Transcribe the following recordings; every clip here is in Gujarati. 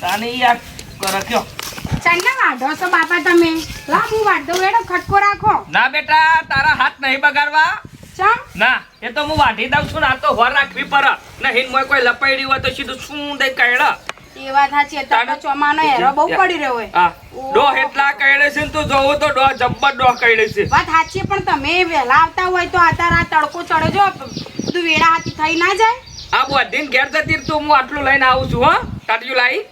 તાને યાર રખ્યો ચાંદના વાઢો છો બાપા તમે. લા હું વાઢો વેડો ખટકો રાખો. ના બેટા તારા હાથ નહીં બગાડવા. ચમ? ના એ તો હું વાઢી દઉં છું ને આ તો હોર રાખવી પડે. નહીં મોય કોઈ લપાડી હોય તો સીધું શું દઈ કહેડા એ વાત સાચી અત્યારે ચોમાનો હેરો બહુ પડી રહ્યો હોય. ડો એટલા કહેડે છે ને તું જોવું તો ડો જબ્બર ડો કહેડે છે. વાત સાચી પણ તમે વેલા આવતા હોય તો આ તારા તડકો ચડે જો બધું વેળા હાથી થઈ ના જાય. આ બધીને ઘેર જતી તું હું આટલું લઈને આવું છું હો. કાઢ્યું લાવી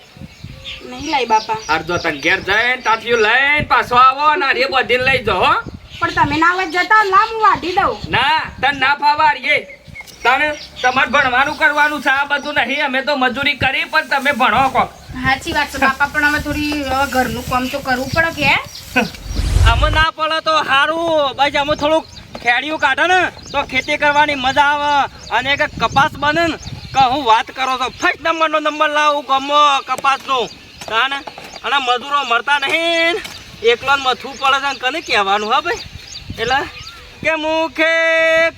નહીં લાઈ બાપા. અડધો તને ઘેર જઈને ટાટિયું લઈને પાછો આવો ને એ બધીને લઈ હો. પણ તમે ના આવત જતા લા હું વાઢી દઉં. ના તને ના ફાવા એ તને તમારે ભણવાનું કરવાનું છે આ બધું નહીં. અમે તો મજૂરી કરી પણ તમે ભણો કો સાચી વાત છે બાપા પણ હવે થોડી હવે ઘરનું કામ તો કરવું પડે કે. અમે ના પડે તો સારું બસ અમે થોડુંક ખેડિયું કાઢે ને તો ખેતી કરવાની મજા આવે. અને કપાસ બને ને કે હું વાત કરો તો ફર્સ્ટ નંબરનો નંબર લાવું ગમો કપાસનો. તાને અને મજૂરો મળતા નહીં. એકલો જ મથવું પડે છે કને કહેવાનું, હા ભાઈ? એટલે કે મુખે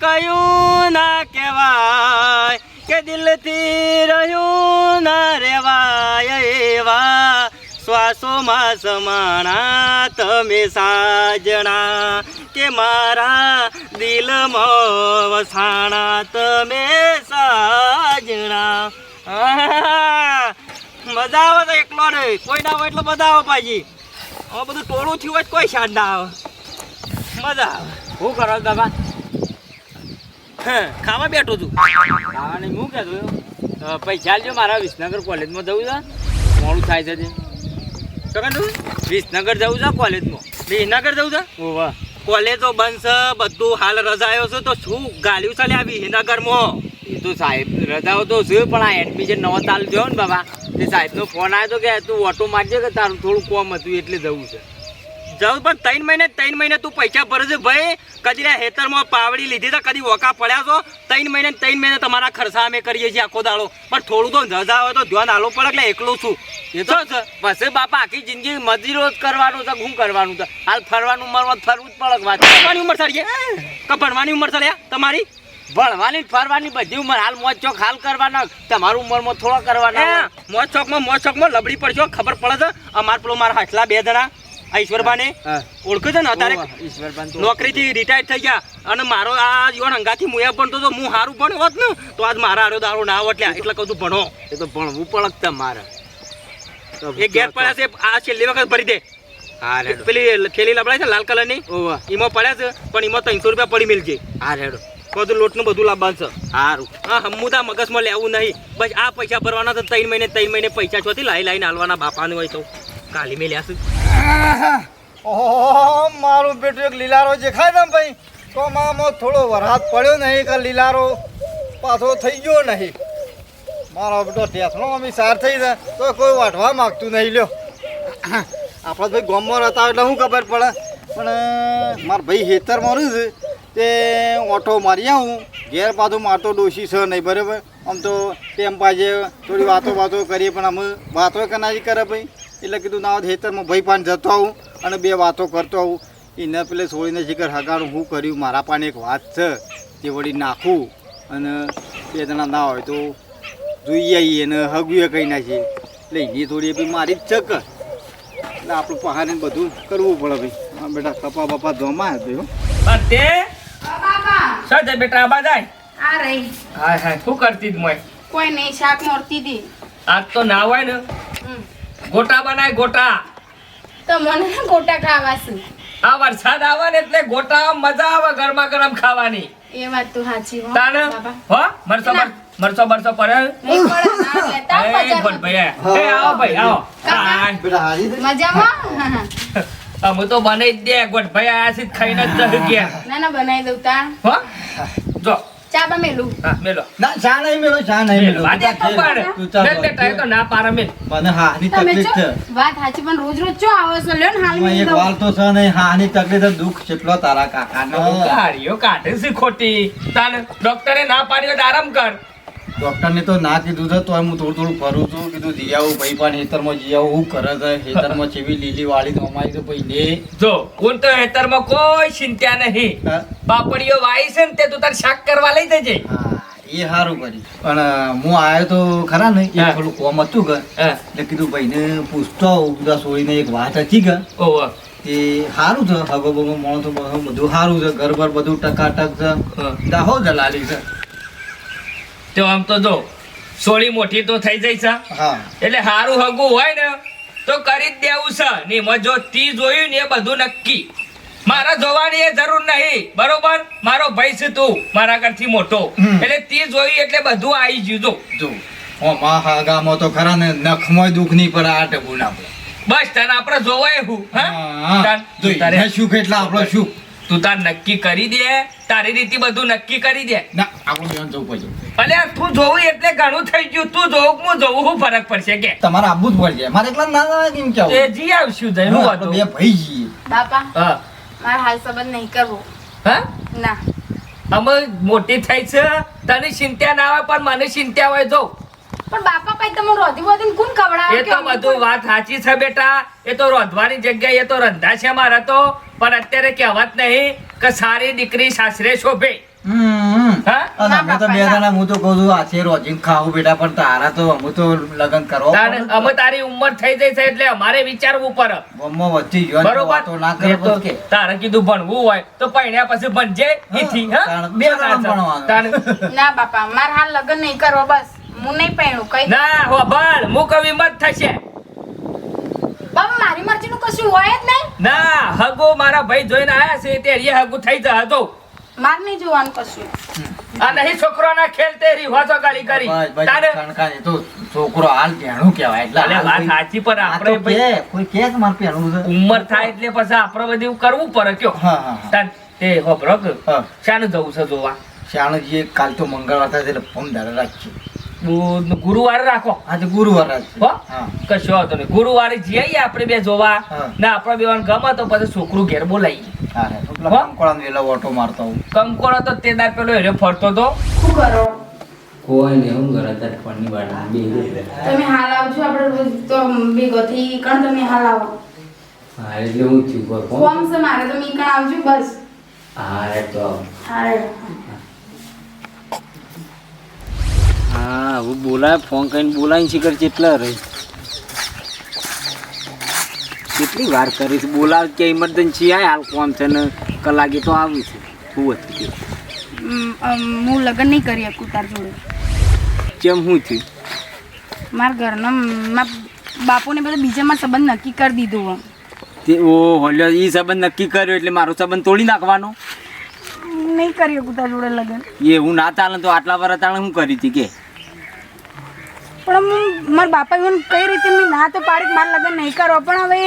કયું ના કહેવાય, કે દિલથી રહ્યું ના રેવાય એવા શ્વાસોમાં સમાણા તમે સાજણા, કે મારા દિલમાં વસાણા તમે સાજણા. મજા આવે એકલો રે કોઈ ના હોય એટલે બધા આવે પાછી. હવે બધું ટોળું થયું હોય કોઈ શાદ ના આવે. મજા આવે. શું કરો હે, ખાવા બેઠો છું. ખાવાની હું કહેતો હતો પૈસા આલજો મારા વિસનગર કોલેજમાં જવું છે. મોડું થાય છે તે. વિસનગર જવું છે કોલેજમાં. વિસનગર જવું છે? ઓવા કોલેજો બંધ છે બધું હાલ રજાયો છે તો શું ગાલ્યું ચાલે આ વિસનગરમાં? એ તો સાહેબ રજાઓ તો છે પણ આ એડમિશન નવો ચાલુ થયો ને બાબા તે સાહેબનો ફોન આવ્યો તો કે તું ઓટો મારજે કે તારું થોડું કોમ હતું એટલે જવું છે. જવું પણ ત્રણ મહિને ત્રણ મહિને તું પૈસા ભરજે ભાઈ. કદી આ હેતરમાં પાવડી લીધી તો કદી વોકા પડ્યા છો. ત્રણ મહિને ત્રણ મહિને તમારા ખર્ચા અમે કરીએ છીએ આખો દાડો. પણ થોડું તો રજા હોય તો ધ્યાન આલો પડે એટલે એકલું છું. એ તો બસ પછી બાપા આખી જિંદગી મજૂરો જ કરવાનું છે શું કરવાનું છે? હાલ ફરવાનું ઉંમરમાં ફરવું જ પડે વાત ભણવાની ઉંમર થઈ કે ભણવાની ઉંમર સર તમારી? ભણવાની ફરવાની બધી ઉંમર. હાલ મોજ ચોક હાલ કરવાના. તમારું ઉંમરમાં થોડા કરવાના. મોજ ચોકમાં મોજ ચોકમાં લબડી પડશો ખબર પડે છે? અમાર પેલો મારા હાથલા બે જણા ઈશ્વરભાને. હા. ઓળખે છે ને અત્યારે? નોકરીથી રિટાયર થઈ ગયા. અને મારો આ યુવાન અંગાથી મુયા ભણતો તો હું સારું ભણ્યો હોત ને તો આજ મારા આરો દારો ના આવત એટલે કહું છું ભણો. એ તો ભણવું પણ તમારે. એ ગેર પડ્યા છે આ છેલ્લી વખત ભરી દે. હા રેડો. પેલી થેલી લબડાય છે લાલ કલરની? ની એમાં પડ્યા છે પણ એમાં ત્રણસો રૂપિયા પડી મિલજે. હા રેડો. બધું લોટનું બધું લાવવાનું છે. સારું. હા હમુદા મગજમાં લેવું નહીં. બસ આ પૈસા ભરવાના તો ત્રણ મહિને ત્રણ મહિને પૈસા છોથી લાઈ લાઈને હાલવાના બાપાનું હોય તો. કાલી મેં છે ઓહો મારું બેટું એક લીલારો દેખાય ને ભાઈ. તો મામો થોડો વરસાદ પડ્યો નહીં કે લીલારો પાછો થઈ ગયો નહીં. મારો બેટો ટેસણો અમી સાર થઈ જાય તો કોઈ વાટવા માગતું નહીં લ્યો. આપણે ભાઈ ગામમાં રહેતા એટલે શું ખબર પડે? પણ મારા ભાઈ હેતરમાં રહ્યું છે. તે ઓટો મારી આવું ઘેર પાછું મારતો ડોશી છે નહીં, બરાબર? આમ તો ટેમ પાછે થોડી વાતો વાતો કરીએ, પણ અમે વાતો કનાજી કરે ભાઈ. એટલે કીધું, ના ખેતરમાં ભાઈ પાન જતો આવું અને બે વાતો કરતો આવું. એને પેલે છોડીને શીખર હગાડું, હું કર્યું, મારા પાને એક વાત છે, તે વળી નાખું અને બે જણા ના હોય તો જોઈએ આવીએ અને હગુએ કહી નાખીએ એટલે એની થોડી બી મારી જ ચક એટલે આપણું પહાડીને બધું કરવું પડે ભાઈ. બેટા, કપા બપા ધોમાં ભાઈ હો છે બેટા આબા જાય. આ રહી. હાય હાય શું કરતી જ મોય? કોઈ નહીં શાક મોરતી દી આજ તો ના હોય ને. ગોટા બનાય ગોટા. તો મને ગોટા ખાવા છે. આ વરસાદ આવે ને એટલે ગોટા મજા આવે ગરમા ગરમ ખાવાની. એ વાત તો સાચી હો તાને? હો મરસો મરસો મરસો પડે? નહીં પડે ના લેતા. ભાઈ એ આવો ભાઈ આવો. હાય. બેટા હારી મજામાં? અમે તો બનાવી દે ગોટ ભાઈ આયા છે ખાઈને જ ગયા. ના ના બનાવી દઉં તા હો? જો. ચા બા મેલું હા મેલો. ના ચા નહીં મેળો ચા નહીં મેલ. મેળો તો પાડે. તું ચાલ મેલ તો ના પાડે મેલ મને હાની તમે તકલીફ છે. વાત સાચી પણ રોજ રોજ ચો આવો છો? લ્યો ને હાલ એમાં એક દઉં તો છે નહીં હાની તકલીફ છે, દુઃખ કેટલો તારા કાકાનો. ગાડીઓ કાઢે છે ખોટી તાને ડોક્ટરે ના પાડ્યો આરામ કર. ડોક્ટરને તો ના કીધું છે તો હું થોડું થોડું ફરું છું. કીધું જી આવું ભાઈ પણ હેતરમાં જી આવું હું કરે છે? હેતરમાં ચેવી લીલી વાળી તો અમારી તો ભાઈ ને જો કોણ તો હેતરમાં કોઈ ચિંતા નહીં. પાપડીઓ વાઈ છે ને તે તું તાર શાક કરવા લઈ દેજે એ સારું કરી પણ હું આવ્યો તો ખરા ને એ થોડું કોમ હતું કે એટલે કીધું ભાઈને પૂછતો બધા છોડીને એક વાત હતી કે ઓહો. એ સારું છે હગો બગો મોણો તો બધું સારું છે ઘર બર બધું ટકાટક છે. હા. દાહો લાલી છે. તો આમ તો જો સોળી મોટી તો થઈ જઈ છે એટલે સારું હગું હોય ને તો કરી જ દેવું છે. ને એમાં જો તી જોયું ને એ બધું નક્કી. મારા જોવાની એ જરૂર નહીં બરોબર? મારો ભાઈ છે તું મારા કરથી મોટો. એટલે તી જોયું એટલે બધું આવી ગયું જો. જો ઓમાં હાગામાં તો ખરા ને નખમોય દુઃખ નહીં પડે આ ટબુ ના બસ તને આપણે જોવાય હું હા? શું કેટલા આપણો શું? તું તાર નક્કી કરી દે તારી રીતે બધું નક્કી કરી દે. ના આપણું બેન જવું અલે તું જોવું એટલે ઘણું થઈ ગયું. તું જોવું કે હું જોવું હું ફરક પડશે કે? તમારે આબુ જ પડશે. મારે એકલા ના ના કેમ એ જી આવશું જઈ હું હા, બે ભાઈ જી બાપા હા. માર હાલ સંબંધ નહીં કરવો. હા? ના. અમે મોટી થઈ છે. તને ચિંતા ના આવે પણ મને ચિંતા હોય જો પણ બાપા કઈ તમે રોધી વધીને કોણ ખવડાવે એ તો બધું વાત સાચી છે બેટા. એ તો રોધવાની જગ્યાએ એ તો રંધા છે મારા તો. પણ અત્યારે કહેવત નહીં કે સારી દીકરી સાસરે શોભે. હમ. હા? અને ના, અમે તો બે જણા હું તો કહું છું આ છે રોજીન ખાવું બેટા પણ તારા તો અમે તો લગ્ન કરવા અમે તારી ઉંમર થઈ જઈ છે એટલે અમારે વિચારવું પડે. ગમમાં વધી ગયો ને વાતો ના બરોબર કરે એ તો પછી કે. તારે કીધું ભણવું હોય તો પૈણ્યા પછી ભણજે ઈથી, હા? બે તાણ ભણવાનું. ના બાપા મારે હાલ લગ્ન નહીં કરવા બસ. હું નહીં પહેણું કઈ ના હો ભણ. મુકવી મત થશે. બાપા મારી મરજીનું કશું હોય જ નહીં? ના હગો મારા ભાઈ જોઈને આયા છે તે એ થઈ જતો હતો મારે નહીં જોવાનું કશું. આ નહીં છોકરોના ખેલ તે રિવાજો ગાલી કરી. તારે કણકાને તો છોકરો હાલ ભેણું કહેવાય એટલે અલે વાત સાચી પર આપણે ભાઈ કે કોઈ કે કે માર ભેણું છે. ઉંમર થાય એટલે પછી આપણે બધું કરવું પડે કયો. હા હા તાન તે હોભરો કે હા. શાનું જવું છે જોવા. શાણજી કાલ તો મંગળવાર થાય એટલે ફોન રાખીએ બુધ- ગુરુવારે રાખો. આજે ગુરુવાર હો? કશો હતો નહીં. ગુરુવારે જઈએ આપણે બે જોવા. ના આપણે બે ગમે તો પછી છોકરું ઘેર બોલાવી? ઓટો મારતા હું તો તે દાર પેલો હેરો ફરતો તો. શું કરો? કોઈ નહીં હું ઘરે તાર તમે હાલ આવજો આપણે રોજ તો ભેગોથી કણ તમે હાલ આવો. હા એટલે હું થયું કોમ છે મારે તો કણ આવજો બસ. હા તો. હારે હા હું બોલાય ફોન કરીને બોલાવીને શીખર કેટલા રહે. કેટલી વાર કરીશ? બોલાવ કે ઇમરજન્સી આય હાલ કોમ છે ને કલાકે તો આવું છે. હું હતી હું લગ્ન નહીં કરી શકું તાર જોડે. કેમ હું થયું મારા ઘરના મારા બાપુને બધા બીજામાં સંબંધ નક્કી કરી દીધો હો. તે ઓ હોલ્યો એ સંબંધ નક્કી કર્યો એટલે મારો સંબંધ તોડી નાખવાનો? નહીં કરી શકું તાર જોડે લગ્ન. એ હું ના ચાલે તો આટલા વર્ષ તાણે હું કરી હતી કે? પણ મારા બાપા એવું કઈ રીતે મેં ના તો પાડી મારા લગ્ન નહીં કરો. પણ હવે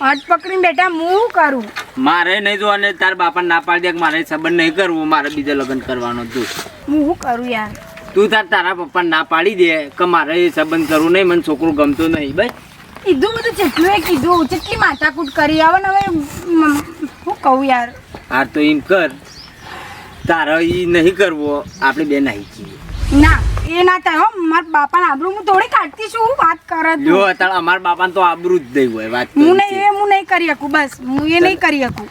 હટ પકડીને બેઠા હું શું કરું? મારે નહીં જો અને તાર બાપા ના પાડી દે કે મારે સંબંધ નહીં કરવું મારે બીજે લગ્ન કરવાનો તું હું શું કરું યાર? તું તાર તારા પપ્પા ના પાડી દે કે મારે એ સંબંધ કરવું નહીં મને છોકરું ગમતું નહીં બસ. કીધું બધું જેટલું એ કીધું જેટલી માથાકૂટ કરી. આવે ને હવે હું કહું યાર? હા તો એમ કર. તારે એ નહીં કરવો આપણે બે નાહી છીએ ના એ ના થાય હો. મારા બાપાને આબરૂ હું થોડી કાઢતી છું હું વાત કરે તું. જો અત્યારે અમારા બાપાને તો આબરૂ જ નહીં હોય વાત હું નહીં એ હું નહીં કરી શકું બસ. હું એ નહીં કરી શકું.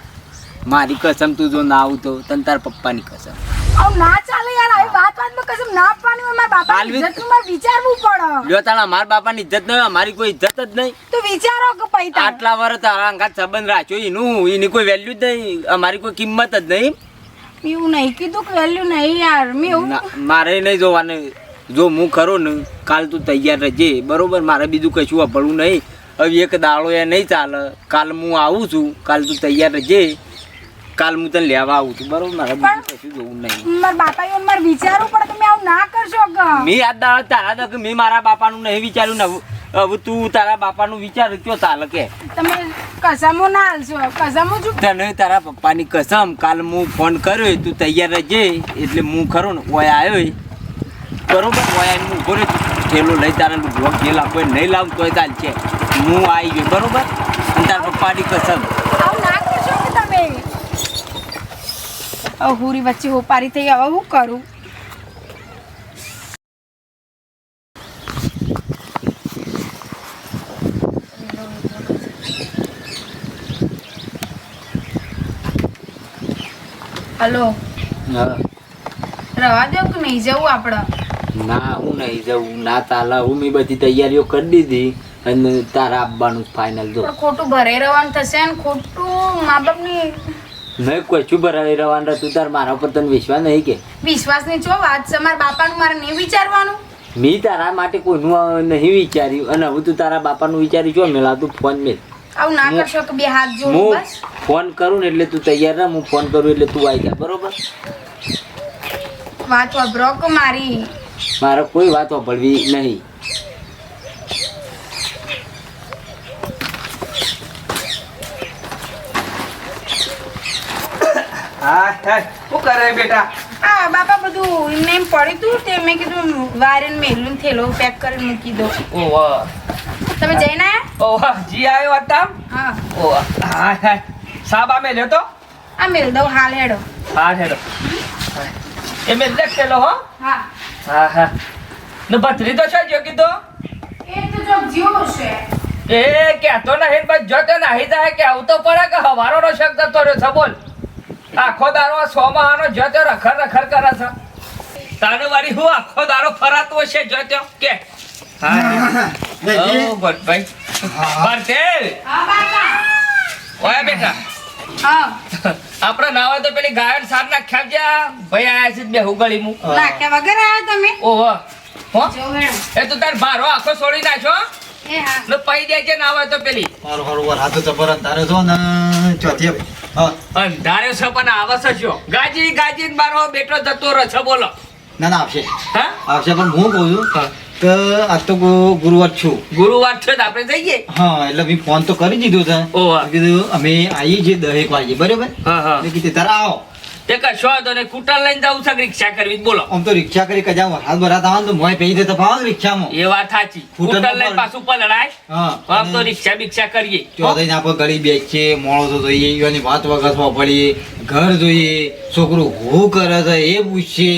મારી કસમ તું જો ના આવતો તન તાર પપ્પાની કસમ. આવું ના ચાલે યાર આવી વાત વાતમાં કસમ ના આપવાની હોય મારા બાપા ઇજ્જતનું મારે વિચારવું પડે. જો તારા અમારા બાપાની ઇજ્જત નહીં અમારી કોઈ ઇજ્જત જ નહીં. તો વિચારો કે પૈતા આટલા વર્ષ તારા અંગાત સંબંધ રાખ્યો એનું એની કોઈ વેલ્યુ જ નહીં અમારી કોઈ કિંમત જ નહીં. એવું નહીં કીધું કે વેલ્યુ નહીં યાર મેં એવું મારે નહીં જોવાનું. જો હું ખરો ને કાલ તું તૈયાર રહેજે. બરોબર મારે બીજું કશું અભળવું નહીં. હવે એક દાડો એ નહીં ચાલે. કાલ હું આવું છું. કાલ તું તૈયાર રહેજે. કાલ હું તને લેવા આવું છું. બરોબર મારે બીજું કશું જોવું નહીં. મારા બાપા એવું મારે વિચારવું પડે તમે આવું ના કરશો મેં આ દાડો તારા દખ મેં મારા બાપાનું નહીં વિચાર્યું ને હવે- હવે તું તારા બાપાનું વિચાર કયો ચાલે કે? તમે કસમો ના હાલશો. કસમો છું. તને તારા પપ્પાની કસમ. કાલ હું ફોન કર્યો તું તૈયાર રહેજે. એટલે હું ખરો ને ઓય આવ્યો બરોબર? હોય આવીને ઊભો રહ્યો થેલો લઈ તારા બ્લોક જે લાવો હોય નહીં લાવું તોય ચાલ છે. હું આવી ગયો બરોબર? અને તાર પપ્પાની કસમ. હુરી વચ્ચે હોપારી થઈ હવે હું કરું? હલો. હા. રવા દો કે નહીં જવું આપણે? ના હું નહીં જવું ના તાલા હું મેં બધી તૈયારીઓ કરી દીધી અને તારા આપવાનું ફાઇનલ જો ખોટું ભરાઈ રહેવાનું થશે ને ખોટું મા બાપની મેં કશું ભરાઈ રહેવાનું તું તાર મારા પર તને વિશ્વાસ નહીં કે? વિશ્વાસની જો વાત છે મારા બાપાનું મારે નહીં વિચારવાનું. મેં તારા માટે કોઈનું નહીં વિચાર્યું અને હવે તું તારા બાપાનું વિચાર્યું છો મેલા તું ફોન મેલ. આવું ના કરશો કે બે હાથ જોડું હું બસ. ફોન કરું ને એટલે તું તૈયાર રહે હું ફોન કરું એટલે તું આવી જા બરોબર? વાત વભરો કે મારી. મારે કોઈ વાત વાપરવી નહીં. હા હા. શું કરે બેટા? હા બાપા બધું એમને એમ પડ્યું તું તે મેં કીધું વારેન મેલું થેલો પેક કરીને મૂકી દો. ઓહ તમે જઈને ઓહ જી આવ્યો હતા હા. ઓહ હા હા. સાબા આ મેલ દઉં હાલ હેડો. હા હેડો. એ મેં થેલો હો. હા. હા હા ને ભત્રી તો છે જો કીધો? એ તો જો જીવો છે. એ કહેતો નહીં બસ જો તે નાહી જાય કે આવું તો પડે કે હવારો નો શબ્દ તો રહ્યો છે બોલ. આખો દારો સો સોમાહાનો જો તે રખર રખર કરે છે. તારે વારી હું આખો દારો ફરાતો છે જો તે? કે? હા. બેટી. ઓ ભટ્ટભાઈ ભરતેલ. હા બાપા. ઓય બેટા. હા. ના હોય તો પેલી ગાયન સાર નાખ્યા જ્યાં ભાઈ આયા છે બે હુગળી મુ નાખ્યા વગર આવ્યા તમે? ઓહો. હો? એ તું તાર ભારો આખો છોડી નાખ્યો એ હા. ને પઈ દેજે નાવા તો પેલી. મારું હારું વરસાદ તો જબર અંધારે છો ને ચોથી હા. અંધારે છે પણ આવશે છો ગાજી ગાજી ને મારો બેટો જતો રહે છે બોલો. ના ના આવશે. હા? આવશે પણ હું કહું છું હા. આ તો ગુરુવાર છું. ગુરુવાર છે આપણે જઈએ? હા એટલે મેં ફોન તો કરી દીધો છે. કીધું અમે આવીએ છીએ દહેક વાગે. બરાબર? કીધું તારા આવો. તે કશો વાંધો નહીં કૂટર લઈને જવું છે રિક્ષા કરવી? બોલો. આમ તો રિક્ષા કરી કજા વરસાદ બરાત આવે તો મોય પૈ દેતા ભાવ રિક્ષામાં. એ વાત સાચી. કૂટર કૂટર લઈને પાછું પલળાય. હા આમ તો રિક્ષા બિક્ષા કરીએ. ચોથાઈ આપણે ગળી બેસીએ મોણસો જોઈએ એની વાત વગર પડીએ ઘર જોઈએ છોકરું હું કરે છે એ પૂછીએ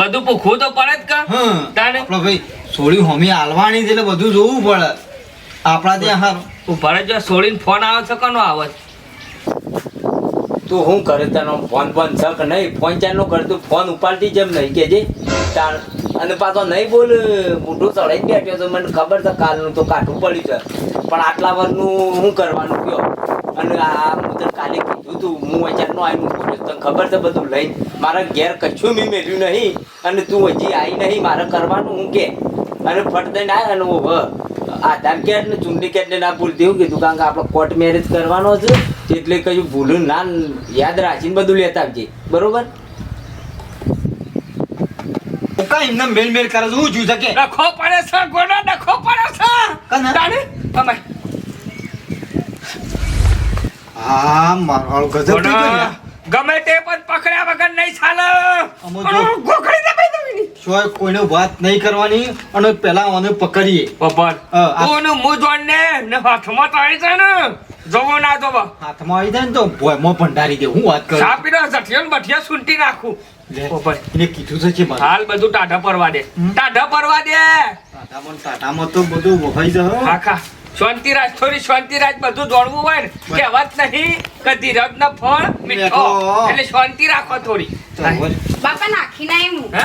બધું ભૂખવું તો પડે જ કા. હા. તાણે? ભાઈ સોળી હોમી હાલવાની છે એટલે બધું જોવું પડે. આપણા ત્યાં હાર ઊભા જો છોડીને ફોન આવે છે કનો આવે? તું શું કરે તનો ફોન ફોન છે કે નહીં? ફોન ચાલુ કરે તું ફોન ઉપાડતી જેમ નહીં કે જે. તાર અને પાછો નહીં બોલ. મોઢું ચડાઈ બેઠ્યો તો મને ખબર છે કાલનું તો કાઠું પડ્યું છે. પણ આટલા વર્ષનું શું કરવાનું કયો? અને આ હું તને કાલે કીધું તું હું અચાનક આવીને બોલ્યો તને ખબર છે બધું લઈને મારા ઘેર કશું મેં મેળ્યું નહીં અને તું હજી આવી નહીં મારે કરવાનું હું કે? અને ફટ દઈને આવ્યા અને હું હ આધાર કાર્ડ ને ચૂંટણી કાર્ડ ને ના ભૂલતી હું કીધું કારણ કે આપણે કોર્ટ મેરેજ કરવાનો છે એટલે કયું ભૂલું ના યાદ રાખીને બધું લેતા આવજે. બરોબર? કાંઈ એમને મેલ મેલ કરે છે? હું જોઈ શકે ડખો પડે છે ગોડા ડખો પડે છે. કને? તાણે અમે હા મારો ગજબ થઈ ગયો ગમે તે પણ પકડ્યા વગર નહીં ચાલે. ગોખડી દે ભાઈ તમે. સોય કોઈને વાત નહીં કરવાની અને પેલા ઓને પકડીએ. પપર હા, આ- તું ને હાથમાં તો આવી જાય ને. જોવો ના જોવો. હાથમાં આવી જાય ને તો ભોયમાં ભંડારી દે હું વાત કરું સાપી નો જઠિયો બઠિયો સૂંટી નાખું. એને કીધું છે કે હાલ બધું ટાઢા પરવા દે. ટાઢા પરવા દે. ટાટામાં ને તો બધું વહાઈ જશે આખા શાંતિરાજ થોડી શાંતિરાજ બધું દોડવું હોય ને કહેવત નહીં કે ધીરજ ન ફળ મીઠો. મીઠો. એટલે શાંતિ રાખો થોડી. બાપા નાખી ના એમ હે?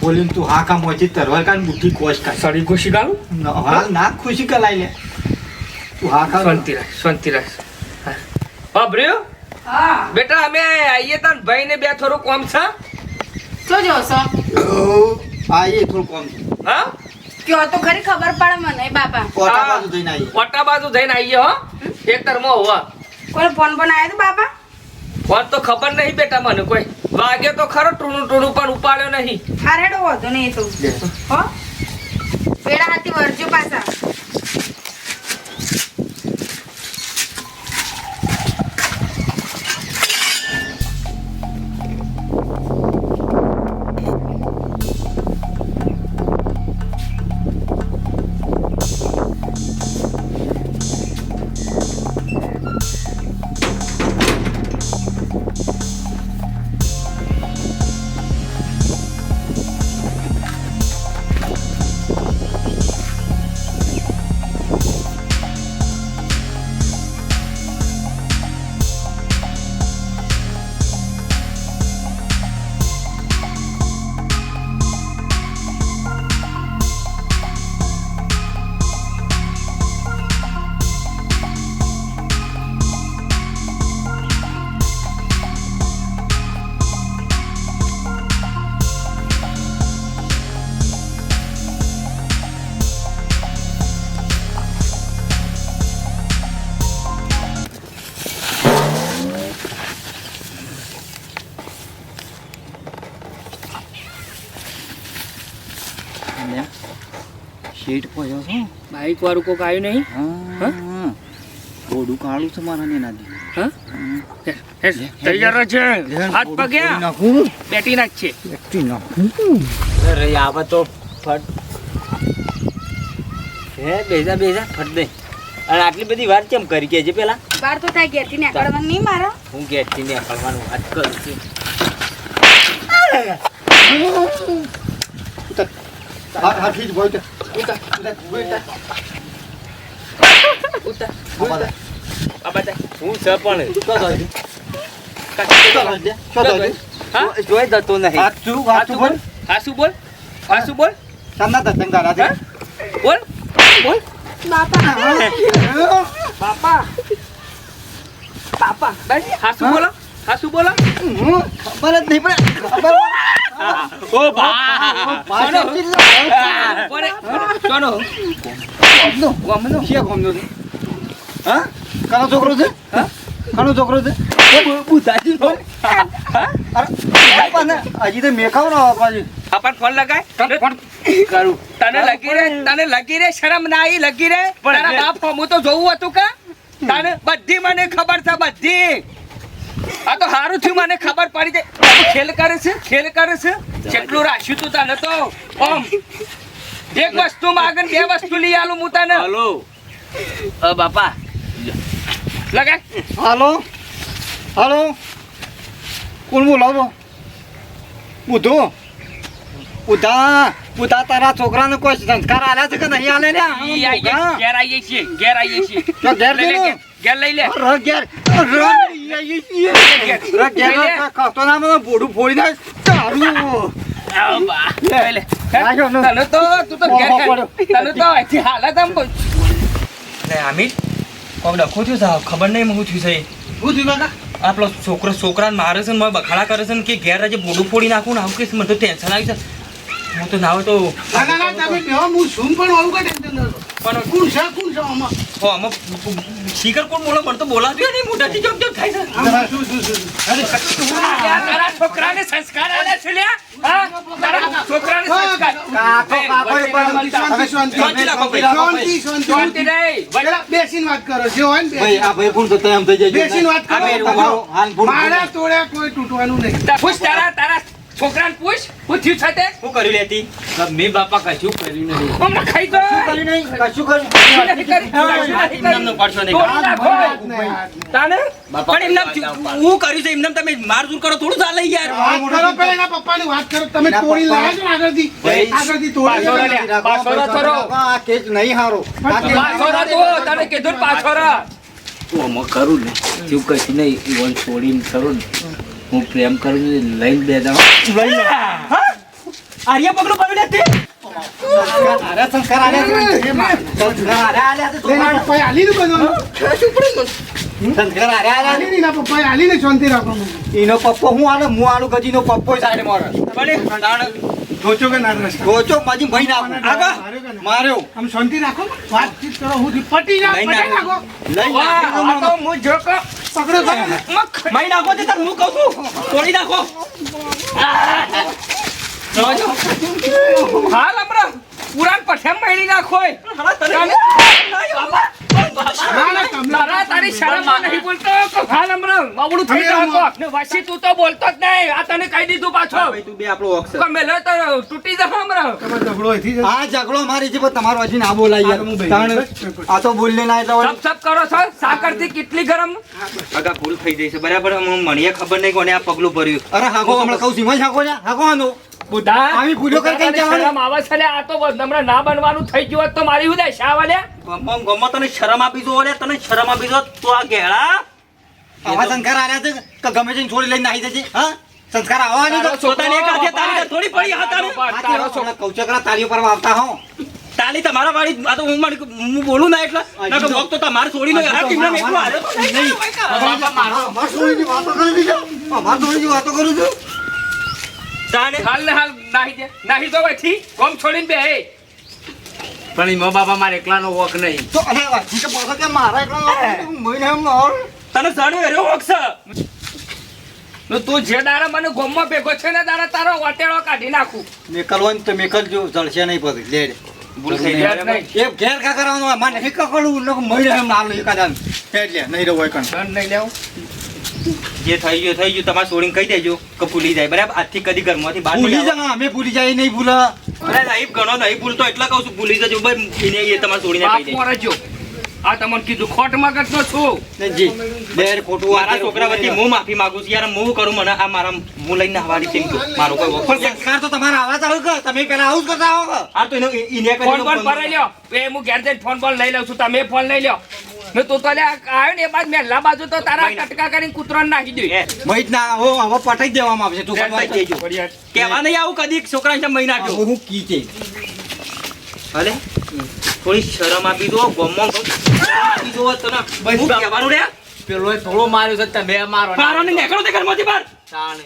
બોલે તું હા કામ હોય તરવાર કાન બુદ્ધિ કોશ કા સડી ખુશી ગાલું હા ના ખુશી કલાઈ લે. તું હા કામ શાંતિરાજ શાંતિરાજ. અભર્યું હા. બેટા અમે આઈએ તાન ભાઈ ને બે થોડું કોમ છે. જો જો છો. હા એ થોડું કોમ છે હા? કયો તો ખરી ખબર પડે મને બાપા. કોટા બાજુ જઈને આઈએ. મોટા બાજુ જઈને આઈએ હો. ખેતરમાં હોવા. કોઈ ફોન પણ આવ્યો તો બાપા? વાત તો ખબર નહીં બેટા મને કોઈ. વાગ્યો તો ખરો ટૂણું ટૂણું પણ ઉપાડ્યો નહીં. હારેડો વધો નહીં તો. હો. પેડા હાથી વરજો પાછા. શેઠ પહોંચ્યો છો? બાઈક વાળું કોક આવ્યું નહીં? હા. થોડું કાળું છે મારા નેનાથી તૈયાર છે હાથ પગ્યા નાખું. બેટી નાખ છે. એકટી નાખું. અરે આવે તો ફટ. હે બેજા બેજા ફટ દે. અને આટલી બધી વાત કેમ કરી કે છે પેલા? બાર તો થાય નીકળવાનું નહીં મારા. હું ગેટી ને અકળવાનું વાત કરું છું. હા હા તે છે પણ હા? જોઈ જતો નહીં. હાથ શું બોલ? હાસુ બોલ? હાસુ બોલ? સામના દર્શન કરા દે બોલ? બોલ? બાપા. બાપા. બાપા. બસ હાસુ બોલો? હાસુ બોલો? હું ખબર જ નહીં પડે. ખબર ઓ બા પાછળ બોલે સોનો ગમનો. ગમનો. છે ગમનો છે? હા? કાનો છોકરો છે? હા? કાનો છોકરો છે? બુધાજી નો. અરે હજી તો મેખાવ ના પાછી આપણ ફોન લગાય. કરું. તને લગી રે તને લગી રે શરમ ના આવી લગી રે પણ તારા. બાપ હું તો જોવું હતું કે? તને બધી મને ખબર છે બધી. આ તો હારું થયું મને ખબર પડી દે ખેલ કરે છે ખેલ કરે છે. કેટલું રાખ્યું તું તને તો. ઓમ. એક વસ્તુ માગન બે વસ્તુ લઈ આલું હું તને. હલો. અ બાપા. લગાય. હાલો. હાલો. કોણ બોલાવો બુધો. ઉધા ઉધા તારા છોકરાને કોઈ સંસ્કાર આલ્યા છે કે નહીં આલે ને ઘેર આવીએ છીએ ઘેર આવીએ છીએ. તો ઘેર લઈ. ઘેર, લઈ લે. ર ઘેર ર ર ઘેર કsto ના મને બોડું ફોડી નાખ. તારું. તને તો તું તો ઘેર. તને તો અહીંથી હાલત આમ અમિત કોક ડખો થયું સાહેબ ખબર નહીં હું થયું સાહેબ શું થયું કાકા? આપણો છોકરો છોકરાને મારે છે ને મને બખાડા કરે છે ને કે ઘેર આજે બોડું ફોડી નાખું ને આવું કે મને તો ટેન્શન આવી છે. હું તો ના હોય તો ના ના ના તમે હું શું પણ આવું કે ટેન્શન. પણ કોણ છે? કોણ છે આમાં? હો, આમાં શીખર કોણ બોલો? મને તો બોલાવ્યું નહીં મોઢાથી જોક જોક થાય છે. આમાં શું શું શું શું? લ્યા, તારા છોકરાને સંસ્કાર આલે છે લ્યા? હા? તારા છોકરાને સંસ્કાર. કાકો કાકો શાંતિ શાંતિ. શાંતિ. રાખો ભાઈ. શાંતિ શાંતિ. શાંતિ. નહીં. બેસીને વાત કરો જે હોય ને ભાઈ આ ભાઈ કોણ થતા એમ થઈ જાય બેસીને વાત કરો. મારા તોડે કોઈ તૂટવાનું નહીં. તારા તારા તારા છોકરાને શું થયું છે તે શું કર્યું લેતી? મે બાપા કશું કર્યું નહીં. હમણાં ખાઈ ગયો. કર્યું નહીં. કશું કર્યું. એમનામનું પડશો નહીં. તાને? બાપા પણ એમને હું કર્યું છે એમને તમે માર દૂર કરો થોડું ચાલે યાર. કરો પેલા એના પપ્પાની વાત કરો. તમે તોડી પપ્પા- છો ને આગળથી? આગળથી તોડી પાછો લાવ્યા. પાછો થોરો. આ કેસ નહીં હારો. આ કેસ પાછો રા તું, તને કીધું ને પાછો રા. હું આમાં કરું ને જેવું કશું નહીં ઈવન છોડીને કરું ને. હું પ્રેમ કરું છું લઈને બે દાડા આર્ય પગલું પડ્યું છે. એના પપ્પો હું આલે? હું આલુ ગજીનો પપ્પો સાઈડ મારે. કે ના ગોચો માજી ભાઈ નાખો. માર્યો માર્યો. આમ શાંતિ રાખો. વાતચીત કરો. હું પટી જાઓ પટી નાખો. નાખો. લઈ વાહ, નાખો. આ તો હું જોકો. પકડો. મારી નાખો તે તાર હું કહું છું? તોડી નાખો. હા હમણાં પુરાણ પઠેમ મેળી નાખો તારા નહીં બોલતો બાબડું થઈ વસી તું તો બોલતો જ નહીં. આ તને કહી દીધું પાછો. તું બે આપણો ઓક્સ તો તો તૂટી જશે હમણાં. ઝઘડો અહીંથી આ ઝઘડો મારી છે પણ તમારો હજી ના બોલાય આ તો હું યાર આ તો બોલને ના એટલે કરો છો. સાકરથી કેટલી ગરમ? આગા ભૂલ થઈ જશે બરાબર બરાબર મને ખબર નહીં કોને આ પગલું ભર્યું. અરે હાકો હમણાં કહું સીમા હાકો ને હાકો આનો. બુધા આવી ભૂલો કરી કઈ જવાનું? શરમ આવે છે આ તો હમણાં ના બનવાનું થઈ ગયું હોત તો મારી હું દે શા વાલે? ગમમ ગમો તને શરમ આપી દો અરે તને શરમ આપી દો તો આ ગેળા. આવા સંસ્કાર આલ્યા છે કે ગમે છે છોડી લઈને નાહી જશે હા? સંસ્કાર આવા નહીં તો. પોતાને એક હાથે તારી થોડી પડી હાથ તારે. તારો છોકરા. કૌચકરા તારી પર આવતા હો. તાલી તમારા વાળી આ તો હું મારી- હું બોલું ના એટલે. ના તો તો તમારે છોડી નો યાર કેમ એકલો હાલ્યો તો. નહીં. અમાર છોડીની વાતો કરી દીધો અમાર છોડીની વાતો કરું છું. તાને? હાલ ને હાલ નાહી દે નાહી દો વચ્ચી કોમ છોડીને બે હે પણ એમાં બાપા મારે એકલાનો વોક નહીં. તો અરે વાંચી તો પાછો કે મારા એકલા મહિને એમ નહોર. તને એર્યો વખત ને તું જે દાડે મને ગોમમાં ભેગો છે ને દાડે તારો વટેડો કાઢી નાખું. મેકલવાનું તો મેકલજો જળશે નહીં પછી લેડ ભૂલ થઈ યાર નહીં એ ઘેર કા કરવાનું મને નહીં કકડું લોકો મળ્યો એમ નાલો નહીં રહો કણ. દંડ નહીં લેવું. જે થઈ ગયું થઈ ગયું તમારે સોડીને કહી દેજો કે ભૂલી જાય. બરાબર? આજથી કદી ઘરમાંથી બહાર ભૂલી જાય અમે ભૂલી જાય નહીં ભૂલા. અરે નહીં ઘણો નહીં ભૂલતો એટલે કહું છું ભૂલી જજો. ભાઈ એને એ તમારે સોડીને કહી દેજો આ તમને કીધું ખોટ મગજ નો છું. જી બેર ખોટું મારા છોકરા વતી હું માફી માંગુ છું. યાર હું કરું મને આ મારા હું લઈને હવારી છે? મારો કોઈ વખત પણ સંસ્કાર તો તમારા આવાજ ચાલુ કે તમે પેલા આવું જ કરતા આવો આ તો એનો કરી ફોન પર લ્યો. એ હું ઘેર જઈને ફોન બોન લઈ લઉં છું. તમે ફોન લઈ લ્યો. ને તો લે આવ્યો ને એ બાદ મેલા બાજુ તો તારા કટકા કરીને કૂતરો નાખી દે મહિત ના હો હવે પટાઈ દેવામાં આવશે તું રેડ થઈ કેવા નહીં આવું કદી છોકરાને જેમ મહિના હું થોડી શરમ આપી દો ગમો આપી દો તને. હું કહેવાનું રે? પેલો થોડો માર્યો છે તમે મારો મારો ને નીકળો તે ઘરમાંથી બહાર. તાણે.